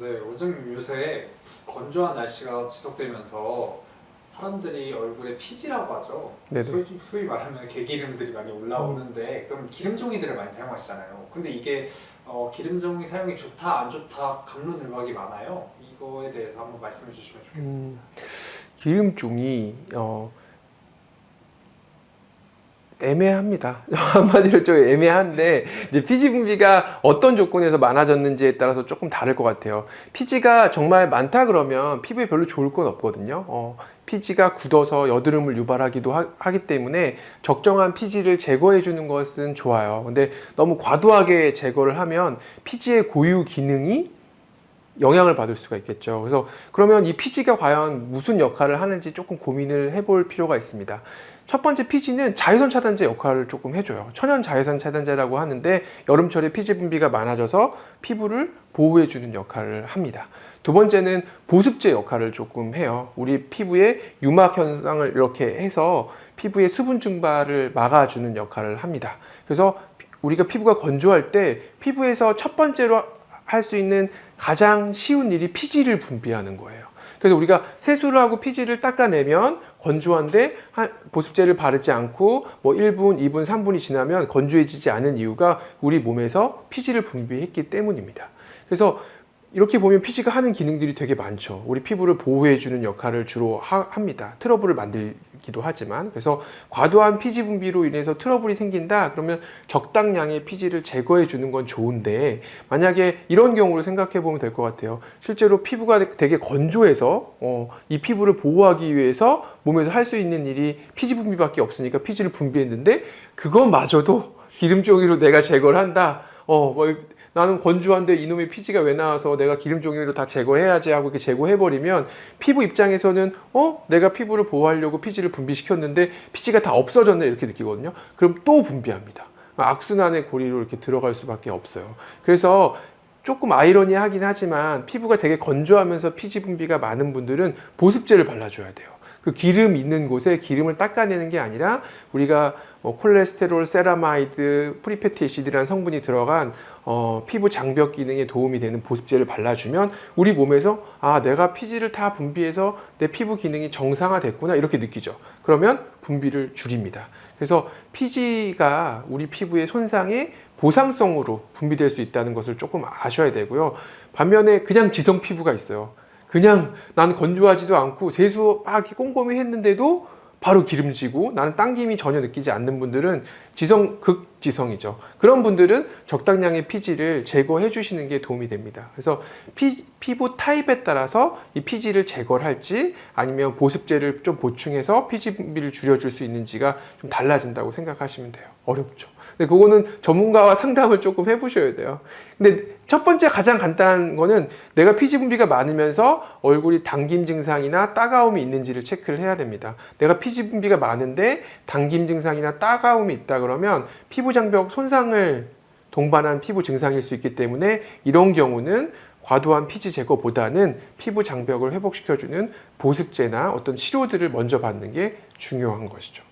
네, 요즘 요새 건조한 날씨가 지속되면서 사람들이 얼굴에 피지라고 하죠. 네네. 소위, 소위 말하면 개기름들이 많이 올라오는데 그럼 기름종이들을 많이 사용하시잖아요. 근데 이게 어, 기름종이 사용이 좋다 안 좋다 감론을박이 많아요. 이거에 대해서 한번 말씀해 주시면 좋겠습니다. 음, 기름종이 어, 애매합니다. 한마디로 좀 애매한데 이제 피지 분비가 어떤 조건에서 많아졌는지에 따라서 조금 다를 것 같아요. 피지가 정말 많다 그러면 피부에 별로 좋을 건 없거든요. 어, 피지가 굳어서 여드름을 유발하기도 하, 기 때문에 적정한 피지를 제거해 주는 것은 좋아요. 근데 너무 과도하게 제거를 하면 피지의 고유 기능이 영향을 받을 수가 있겠죠. 그래서 그러면 이 피지가 과연 무슨 역할을 하는지 조금 고민을 해볼 필요가 있습니다. 첫 번째 피지는 자외선 차단제 역할을 조금 해줘요. 천연 자외선 차단제라고 하는데 여름철에 피지 분비가 많아져서 피부를 보호해주는 역할을 합니다. 두 번째는 보습제 역할을 조금 해요. 우리 피부의 유막 현상을 이렇게 해서 피부의 수분 증발을 막아주는 역할을 합니다. 그래서 우리가 피부가 건조할 때 피부에서 첫 번째로 할 수 있는 가장 쉬운 일이 피지를 분비하는 거예요. 그래서 우리가 세수를 하고 피지를 닦아내면 건조한데 한- 보습제를 바르지 않고 뭐 1분, 2분, 3분이 지나면 건조해지지 않은 이유가 우리 몸에서 피지를 분비했기 때문입니다. 그래서 이렇게 보면 피지가 하는 기능들이 되게 많죠. 우리 피부를 보호해주는 역할을 주로 하- 합니다. 트러블을 만들 기도 하지만. 그래서 과도한 피지 분비로 인해서 트러블이 생긴다? 그러면 적당량의 피지를 제거해 주는 건 좋은데, 만약에 이런 경우를 생각해 보면 될 것 같아요. 실제로 피부가 되게 건조해서, 어, 이 피부를 보호하기 위해서 몸에서 할 수 있는 일이 피지 분비밖에 없으니까 피지를 분비했는데, 그것마저도 기름종이로 내가 제거를 한다? 어, 뭐, 나는 건조한데 이놈의 피지가 왜 나와서 내가 기름 종이로 다 제거해야지 하고 이렇게 제거해버리면 피부 입장에서는 어? 내가 피부를 보호하려고 피지를 분비시켰는데 피지가 다 없어졌네 이렇게 느끼거든요. 그럼 또 분비합니다. 악순환의 고리로 이렇게 들어갈 수밖에 없어요. 그래서 조금 아이러니하긴 하지만 피부가 되게 건조하면서 피지 분비가 많은 분들은 보습제를 발라줘야 돼요. 그 기름 있는 곳에 기름을 닦아내는 게 아니라 우리가 뭐 콜레스테롤, 세라마이드, 프리페티시드라는 성분이 들어간 어, 피부 장벽 기능에 도움이 되는 보습제를 발라주면 우리 몸에서 아 내가 피지를 다 분비해서 내 피부 기능이 정상화됐구나 이렇게 느끼죠. 그러면 분비를 줄입니다. 그래서 피지가 우리 피부의 손상에 보상성으로 분비될 수 있다는 것을 조금 아셔야 되고요. 반면에 그냥 지성 피부가 있어요. 그냥 난 건조하지도 않고 세수 막 꼼꼼히 했는데도 바로 기름지고 나는 당김이 전혀 느끼지 않는 분들은 지성 극지성이죠. 그런 분들은 적당량의 피지를 제거해 주시는 게 도움이 됩니다. 그래서 피, 피부 타입에 따라서 이 피지를 제거를 할지 아니면 보습제를 좀 보충해서 피지 분비를 줄여줄 수 있는지가 좀 달라진다고 생각하시면 돼요. 어렵죠. 근데 그거는 전문가와 상담을 조금 해보셔야 돼요. 근데 첫 번째 가장 간단한 거는 내가 피지 분비가 많으면서 얼굴이 당김 증상이나 따가움이 있는지를 체크를 해야 됩니다. 내가 피지 분비가 많은데 당김 증상이나 따가움이 있다 그러면 피부 장벽 손상을 동반한 피부 증상일 수 있기 때문에 이런 경우는 과도한 피지 제거보다는 피부 장벽을 회복시켜주는 보습제나 어떤 치료들을 먼저 받는 게 중요한 것이죠.